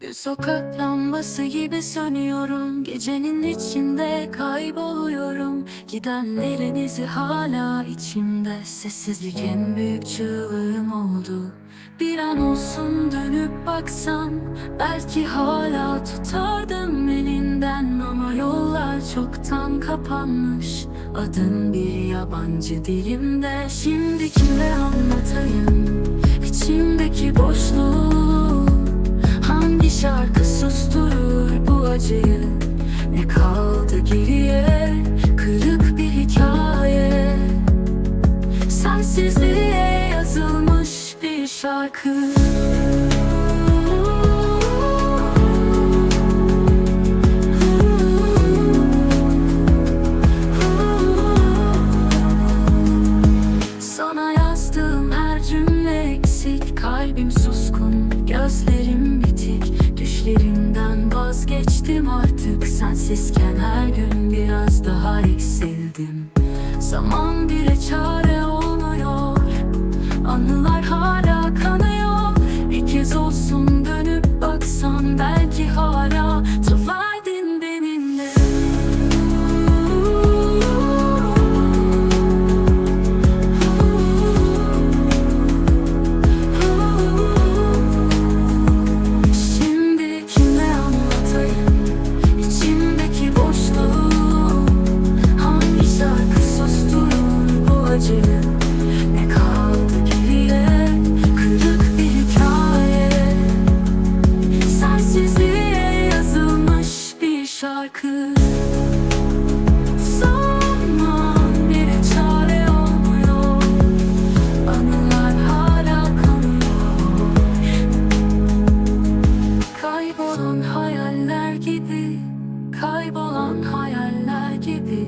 Bir sokak lambası gibi sönüyorum. Gecenin içinde kayboluyorum. Gidenlerin hala içimde. Sessizlik en büyük çığlığım oldu. Bir an olsun dönüp baksan Belki hala tutardım elinden. Ama yollar çoktan kapanmış. Adın bir yabancı dilimde. Şimdi kimle anlatayım susturur bu acıyı. Ne kaldı geriye? Kırık bir hikaye. Sensizliğe yazılmış bir şarkı Sensizken her gün biraz daha eksildim. Zaman bile çare kaybolan hayaller gibi.